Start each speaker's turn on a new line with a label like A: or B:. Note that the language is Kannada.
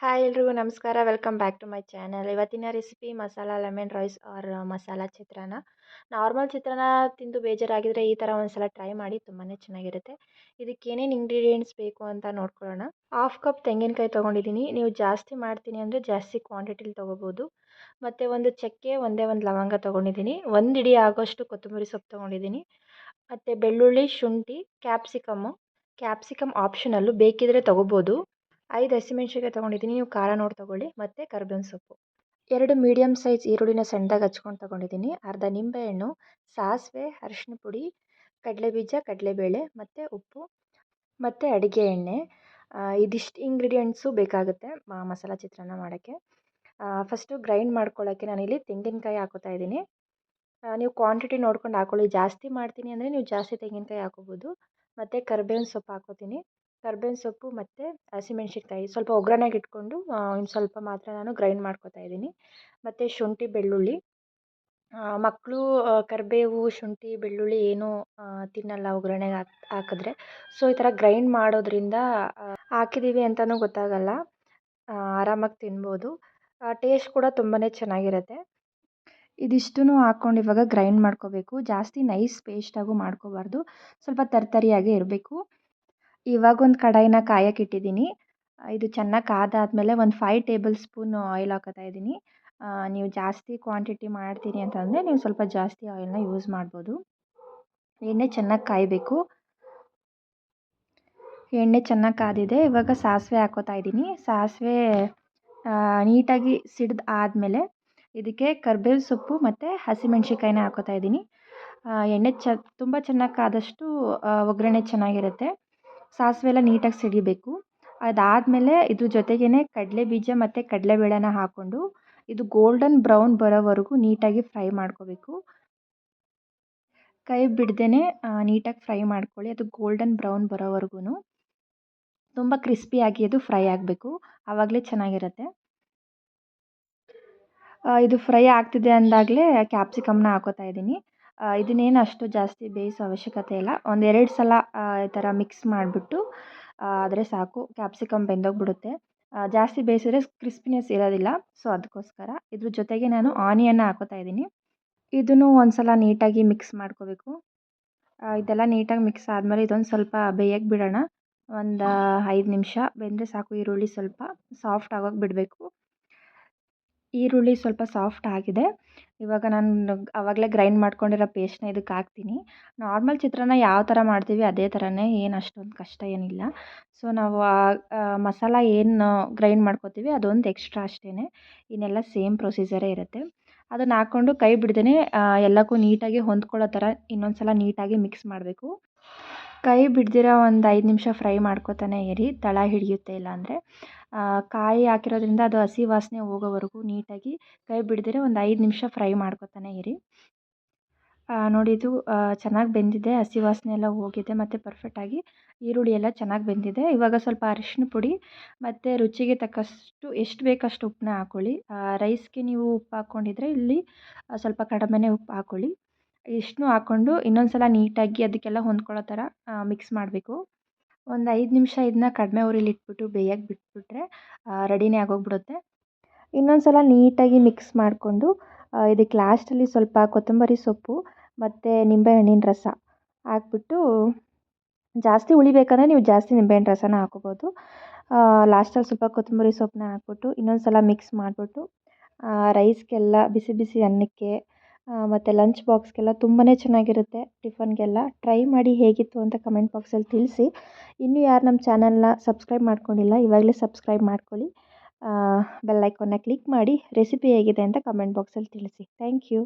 A: ಹಾಯ್ ಎಲ್ರಿಗೂ ನಮಸ್ಕಾರ. Welcome back to my channel ಇವತ್ತಿನ recipe masala lemon rice or masala chitranna. Normal chitranna ತಿಂದು ಬೇಜಾರಾಗಿದ್ದರೆ ಈ ಥರ ಒಂದ್ಸಲ ಟ್ರೈ ಮಾಡಿ ತುಂಬಾ ಚೆನ್ನಾಗಿರುತ್ತೆ. ಇದಕ್ಕೆ ಏನೇನು ಇಂಗ್ರೀಡಿಯೆಂಟ್ಸ್ ಬೇಕು ಅಂತ ನೋಡ್ಕೊಳ್ಳೋಣ. ಹಾಫ್ ಕಪ್ ತೆಂಗಿನಕಾಯಿ ತೊಗೊಂಡಿದ್ದೀನಿ. ನೀವು ಜಾಸ್ತಿ ಮಾಡ್ತೀನಿ ಅಂದರೆ ಜಾಸ್ತಿ ಕ್ವಾಂಟಿಟಿಲಿ ತೊಗೋಬೋದು. ಮತ್ತು ಒಂದು ಚಕ್ಕೆ, ಒಂದೇ ಒಂದು ಲವಂಗ ತೊಗೊಂಡಿದ್ದೀನಿ. ಒಂದು ಇಡೀ ಆಗೋಷ್ಟು ಕೊತ್ತಂಬರಿ ಸೊಪ್ಪು ತೊಗೊಂಡಿದ್ದೀನಿ. ಮತ್ತು ಬೆಳ್ಳುಳ್ಳಿ, ಶುಂಠಿ ಕ್ಯಾಪ್ಸಿಕಮ್ಮು ಕ್ಯಾಪ್ಸಿಕಮ್ ಆಪ್ಷನಲ್ಲು ಬೇಕಿದ್ದರೆ ತೊಗೋಬೋದು. ಐದು ಹಸಿಮೆಣ್ಸಿನ್ಕಾಯಿ ತೊಗೊಂಡಿದ್ದೀನಿ. ನೀವು ಖಾರ ನೋಡಿ ತೊಗೊಳ್ಳಿ, ಮತ್ತು ಕರ್ಬೇವಿನ ಸೊಪ್ಪು. ಎರಡು ಮೀಡಿಯಮ್ ಸೈಜ್ ಈರುಳ್ಳಿನ ಸಣ್ಣದಾಗಿ ಹಚ್ಕೊಂಡು ತೊಗೊಂಡಿದ್ದೀನಿ. ಅರ್ಧ ನಿಂಬೆಹಣ್ಣು, ಸಾಸಿವೆ ಅರಿಶಿನ ಪುಡಿ, ಕಡಲೆಬೀಜ, ಕಡಲೆಬೇಳೆ, ಮತ್ತು ಉಪ್ಪು, ಮತ್ತು ಅಡುಗೆ ಎಣ್ಣೆ. ಇದಿಷ್ಟು ಇಂಗ್ರೀಡಿಯೆಂಟ್ಸು ಬೇಕಾಗುತ್ತೆ ಮಸಾಲ ಚಿತ್ರಾನ್ನ ಮಾಡೋಕ್ಕೆ. ಫಸ್ಟು ಗ್ರೈಂಡ್ ಮಾಡ್ಕೊಳ್ಳೋಕ್ಕೆ ನಾನಿಲ್ಲಿ ತೆಂಗಿನಕಾಯಿ ಹಾಕೋತಾ ಇದ್ದೀನಿ. ನೀವು ಕ್ವಾಂಟಿಟಿ ನೋಡ್ಕೊಂಡು ಹಾಕೊಳ್ಳಿ. ಜಾಸ್ತಿ ಮಾಡ್ತೀನಿ ಅಂದರೆ ನೀವು ಜಾಸ್ತಿ ತೆಂಗಿನಕಾಯಿ ಹಾಕೋಬೋದು. ಮತ್ತು ಕರ್ಬೇವಿನ ಸೊಪ್ಪು ಹಾಕೋತೀನಿ. ಕರ್ಬೇವಿನ ಸೊಪ್ಪು ಮತ್ತು ಹಸಿಮೆಣ್ಸಿನ್ಕಾಯಿ ಸ್ವಲ್ಪ ಒಗ್ಗರಣೆಗೆ ಇಟ್ಕೊಂಡು ಇನ್ನು ಸ್ವಲ್ಪ ಮಾತ್ರ ನಾನು ಗ್ರೈಂಡ್ ಮಾಡ್ಕೊತಾ ಇದ್ದೀನಿ. ಮತ್ತು ಶುಂಠಿ, ಬೆಳ್ಳುಳ್ಳಿ. ಮಕ್ಕಳು ಕರಿಬೇವು, ಶುಂಠಿ, ಬೆಳ್ಳುಳ್ಳಿ ಏನೂ ತಿನ್ನಲ್ಲ ಒಗ್ಗರಣೆಗೆ ಹಾಕಿ, ಹಾಕಿದ್ರೆ. ಸೊ, ಈ ಥರ ಗ್ರೈಂಡ್ ಮಾಡೋದ್ರಿಂದ ಹಾಕಿದ್ದೀವಿ ಅಂತಲೂ ಗೊತ್ತಾಗಲ್ಲ. ಆರಾಮಾಗಿ ತಿನ್ಬೋದು. ಟೇಸ್ಟ್ ಕೂಡ ತುಂಬಾ ಚೆನ್ನಾಗಿರುತ್ತೆ. ಇದಿಷ್ಟೂ ಹಾಕ್ಕೊಂಡು ಇವಾಗ ಗ್ರೈಂಡ್ ಮಾಡ್ಕೋಬೇಕು. ಜಾಸ್ತಿ ನೈಸ್ ಪೇಸ್ಟಾಗೂ ಮಾಡ್ಕೋಬಾರ್ದು. ಸ್ವಲ್ಪ ತರ್ತರಿಯಾಗೇ ಇರಬೇಕು. ಇವಾಗ ಒಂದು ಕಡಾಯಿನ ಕಾಯಕ್ಕೆ ಇಟ್ಟಿದ್ದೀನಿ. ಇದು ಚೆನ್ನಾಗಿ ಕಾದಾದಮೇಲೆ ಒಂದು ಫೈವ್ ಟೇಬಲ್ ಸ್ಪೂನ್ ಆಯಿಲ್ ಹಾಕೋತಾ ಇದ್ದೀನಿ. ನೀವು ಜಾಸ್ತಿ ಕ್ವಾಂಟಿಟಿ ಮಾಡ್ತೀನಿ ಅಂತಂದರೆ ನೀವು ಸ್ವಲ್ಪ ಜಾಸ್ತಿ ಆಯಿಲ್ನ ಯೂಸ್ ಮಾಡ್ಬೋದು. ಎಣ್ಣೆ ಚೆನ್ನಾಗಿ ಕಾಯಬೇಕು. ಎಣ್ಣೆ ಚೆನ್ನಾಗಿ ಕಾದಿದೆ. ಇವಾಗ ಸಾಸಿವೆ ಹಾಕೋತಾ ಇದ್ದೀನಿ. ಸಾಸಿವೆ ನೀಟಾಗಿ ಸಿಡ್ದು ಆದಮೇಲೆ ಇದಕ್ಕೆ ಕರ್ಬೇವು ಸೊಪ್ಪು ಮತ್ತು ಹಸಿಮೆಣ್ಸಿನ್ಕಾಯಿನ ಹಾಕೋತಾ ಇದ್ದೀನಿ. ಎಣ್ಣೆ ಚ, ತುಂಬ ಚೆನ್ನಾಗಿ ಕಾದಷ್ಟು ಒಗ್ಗರಣೆ ಚೆನ್ನಾಗಿರುತ್ತೆ. ಸಾಸಿವೆ ಎಲ್ಲ ನೀಟಾಗಿ ಸಿಡಿಬೇಕು. ಅದಾದಮೇಲೆ ಇದ್ರ ಜೊತೆಗೇ ಕಡಲೆ ಬೀಜ ಮತ್ತು ಕಡಲೆಬೇಳೆನ ಹಾಕ್ಕೊಂಡು ಇದು ಗೋಲ್ಡನ್ ಬ್ರೌನ್ ಬರೋವರೆಗೂ ನೀಟಾಗಿ ಫ್ರೈ ಮಾಡ್ಕೋಬೇಕು. ಕೈ ಬಿಡ್ದೇ ನೀಟಾಗಿ ಫ್ರೈ ಮಾಡ್ಕೊಳ್ಳಿ. ಅದು ಗೋಲ್ಡನ್ ಬ್ರೌನ್ ಬರೋವರೆಗೂ ತುಂಬ ಕ್ರಿಸ್ಪಿಯಾಗಿ ಅದು ಫ್ರೈ ಆಗಬೇಕು. ಆವಾಗಲೇ ಚೆನ್ನಾಗಿರುತ್ತೆ. ಇದು ಫ್ರೈ ಆಗ್ತಿದೆ ಅಂದಾಗಲೇ ಕ್ಯಾಪ್ಸಿಕಮ್ನ ಹಾಕೋತಾ ಇದ್ದೀನಿ. ಇದನ್ನೇನು ಅಷ್ಟು ಜಾಸ್ತಿ ಬೇಯಿಸೋ ಅವಶ್ಯಕತೆ ಇಲ್ಲ. ಒಂದೆರಡು ಸಲ ಈ ಥರ ಮಿಕ್ಸ್ ಮಾಡಿಬಿಟ್ಟು ಆದರೆ ಸಾಕು. ಕ್ಯಾಪ್ಸಿಕಮ್ ಬೆಂದೋಗಿಬಿಡುತ್ತೆ. ಜಾಸ್ತಿ ಬೇಯಿಸಿದ್ರೆ ಕ್ರಿಸ್ಪಿನೆಸ್ ಇರೋದಿಲ್ಲ. ಸೊ ಅದಕ್ಕೋಸ್ಕರ ಇದ್ರ ಜೊತೆಗೆ ನಾನು ಆನಿಯನ್ ಹಾಕೋತಾ ಇದ್ದೀನಿ. ಇದನ್ನು ಒಂದು ಸಲ ನೀಟಾಗಿ ಮಿಕ್ಸ್ ಮಾಡ್ಕೋಬೇಕು. ಇದೆಲ್ಲ ನೀಟಾಗಿ ಮಿಕ್ಸ್ ಆದಮೇಲೆ ಇದೊಂದು ಸ್ವಲ್ಪ ಬೇಯಕ್ಕೆ ಬಿಡೋಣ. ಒಂದು ಐದು ನಿಮಿಷ. ಬೆಂದರೆ ಸಾಕು ಈರುಳ್ಳಿ ಸ್ವಲ್ಪ. ಸಾಫ್ಟ್ ಆಗೋಕೆ ಬಿಡಬೇಕು. ಈರುಳ್ಳಿ ಸ್ವಲ್ಪ ಸಾಫ್ಟ್ ಆಗಿದೆ. ಇವಾಗ ನಾನು ಆವಾಗಲೇ ಗ್ರೈಂಡ್ ಮಾಡ್ಕೊಂಡಿರೋ ಪೇಸ್ಟ್ನ ಇದಕ್ಕೆ ಹಾಕ್ತೀನಿ. ನಾರ್ಮಲ್ ಚಿತ್ರಾನ್ನ ಯಾವ ಥರ ಮಾಡ್ತೀವಿ ಅದೇ ಥರನೇ, ಏನು ಅಷ್ಟೊಂದು ಕಷ್ಟ ಏನಿಲ್ಲ. ಸೊ, ನಾವು ಮಸಾಲ ಏನು ಗ್ರೈಂಡ್ ಮಾಡ್ಕೋತೀವಿ ಅದೊಂದು ಎಕ್ಸ್ಟ್ರಾ ಅಷ್ಟೇ ಇನ್ನೆಲ್ಲ ಸೇಮ್ ಪ್ರೊಸೀಜರೇ ಇರುತ್ತೆ. ಅದನ್ನು ಹಾಕ್ಕೊಂಡು ಕೈ ಬಿಡ್ದೇ ಎಲ್ಲಕ್ಕೂ ನೀಟಾಗಿ ಹೊಂದ್ಕೊಳ್ಳೋ ಥರ ಇನ್ನೊಂದು ಸಲ ನೀಟಾಗಿ ಮಿಕ್ಸ್ ಮಾಡಬೇಕು. ಕೈ ಬಿಡ್ದಿರೋ ಒಂದು ಐದು ನಿಮಿಷ ಫ್ರೈ ಮಾಡ್ಕೊತಾನೆ ಇರಿ. ತಳ ಹಿಡಿಯುತ್ತೆ ಇಲ್ಲಾಂದರೆ. ಕಾಯಿ ಹಾಕಿರೋದ್ರಿಂದ ಅದು ಹಸಿ ವಾಸನೆ ಹೋಗೋವರೆಗೂ ನೀಟಾಗಿ ಕೈ ಬಿಡದಿರೆ ಒಂದು ಐದು ನಿಮಿಷ ಫ್ರೈ ಮಾಡ್ಕೊತಾನೆ ಇರಿ. ನೋಡಿ ಇದು ಚೆನ್ನಾಗಿ ಬೆಂದಿದೆ, ಹಸಿ ವಾಸನೆ ಎಲ್ಲ ಹೋಗಿದೆ, ಮತ್ತು ಪರ್ಫೆಕ್ಟಾಗಿ ಈರುಳ್ಳಿ ಎಲ್ಲ ಚೆನ್ನಾಗಿ ಬೆಂದಿದೆ. ಇವಾಗ ಸ್ವಲ್ಪ ಅರಿಶಿನ ಪುಡಿ, ಮತ್ತು ರುಚಿಗೆ ತಕ್ಕಷ್ಟು, ಎಷ್ಟು ಬೇಕಷ್ಟು ಉಪ್ಪನ್ನ ಹಾಕ್ಕೊಳ್ಳಿ ರೈಸ್ಗೆ ನೀವು ಉಪ್ಪು ಹಾಕ್ಕೊಂಡಿದ್ರೆ ಇಲ್ಲಿ ಸ್ವಲ್ಪ ಕಡಿಮೆನೇ ಉಪ್ಪು ಹಾಕ್ಕೊಳ್ಳಿ ಇಷ್ಟನ್ನೂ ಹಾಕ್ಕೊಂಡು ಇನ್ನೊಂದು ಸಲ ನೀಟಾಗಿ ಅದಕ್ಕೆಲ್ಲ ಹೊಂದ್ಕೊಳ್ಳೋ ಥರ ಮಿಕ್ಸ್ ಮಾಡಬೇಕು. ಒಂದು ಐದು ನಿಮಿಷ ಇದನ್ನ ಕಡಿಮೆ ಉರಿಲಿ ಇಟ್ಬಿಟ್ಟು ಬೇಯಕ್ಕೆ ಬಿಟ್ಬಿಟ್ರೆ ರೆಡಿನೇ ಆಗೋಗ್ಬಿಡುತ್ತೆ. ಇನ್ನೊಂದು ಸಲ ನೀಟಾಗಿ ಮಿಕ್ಸ್ ಮಾಡಿಕೊಂಡು ಇದಕ್ಕೆ ಲಾಸ್ಟಲ್ಲಿ ಸ್ವಲ್ಪ ಕೊತ್ತಂಬರಿ ಸೊಪ್ಪು ಮತ್ತು ನಿಂಬೆಹಣ್ಣಿನ ರಸ ಹಾಕ್ಬಿಟ್ಟು, ಜಾಸ್ತಿ ಉಳಿಬೇಕಂದ್ರೆ ನೀವು ಜಾಸ್ತಿ ನಿಂಬೆಹಣ್ಣು ರಸನ ಹಾಕೋಬೋದು ಲಾಸ್ಟಲ್ಲಿ ಸ್ವಲ್ಪ ಕೊತ್ತಂಬರಿ ಸೊಪ್ಪನ್ನ ಹಾಕ್ಬಿಟ್ಟು ಇನ್ನೊಂದು ಸಲ ಮಿಕ್ಸ್ ಮಾಡಿಬಿಟ್ಟು ರೈಸ್ಗೆಲ್ಲ ಬಿಸಿ ಬಿಸಿ ಅನ್ನಕ್ಕೆ ಮತ್ತು ಲಂಚ್ ಬಾಕ್ಸ್ಗೆಲ್ಲ ತುಂಬಾ ಚೆನ್ನಾಗಿರುತ್ತೆ ಟಿಫನ್ಗೆಲ್ಲ. ಟ್ರೈ ಮಾಡಿ ಹೇಗಿತ್ತು ಅಂತ ಕಮೆಂಟ್ ಬಾಕ್ಸಲ್ಲಿ ತಿಳಿಸಿ. ಇನ್ನೂ ಯಾರು ನಮ್ಮ ಚಾನಲ್ನ ಸಬ್ಸ್ಕ್ರೈಬ್ ಮಾಡ್ಕೊಂಡಿಲ್ಲ, ಇವಾಗಲೇ ಸಬ್ಸ್ಕ್ರೈಬ್ ಮಾಡ್ಕೊಳ್ಳಿ. ಬೆಲ್ ಐಕಾನ್ನ ಕ್ಲಿಕ್ ಮಾಡಿ ರೆಸಿಪಿ ಹೇಗಿದೆ ಅಂತ ಕಮೆಂಟ್ ಬಾಕ್ಸಲ್ಲಿ ತಿಳಿಸಿ. Thank you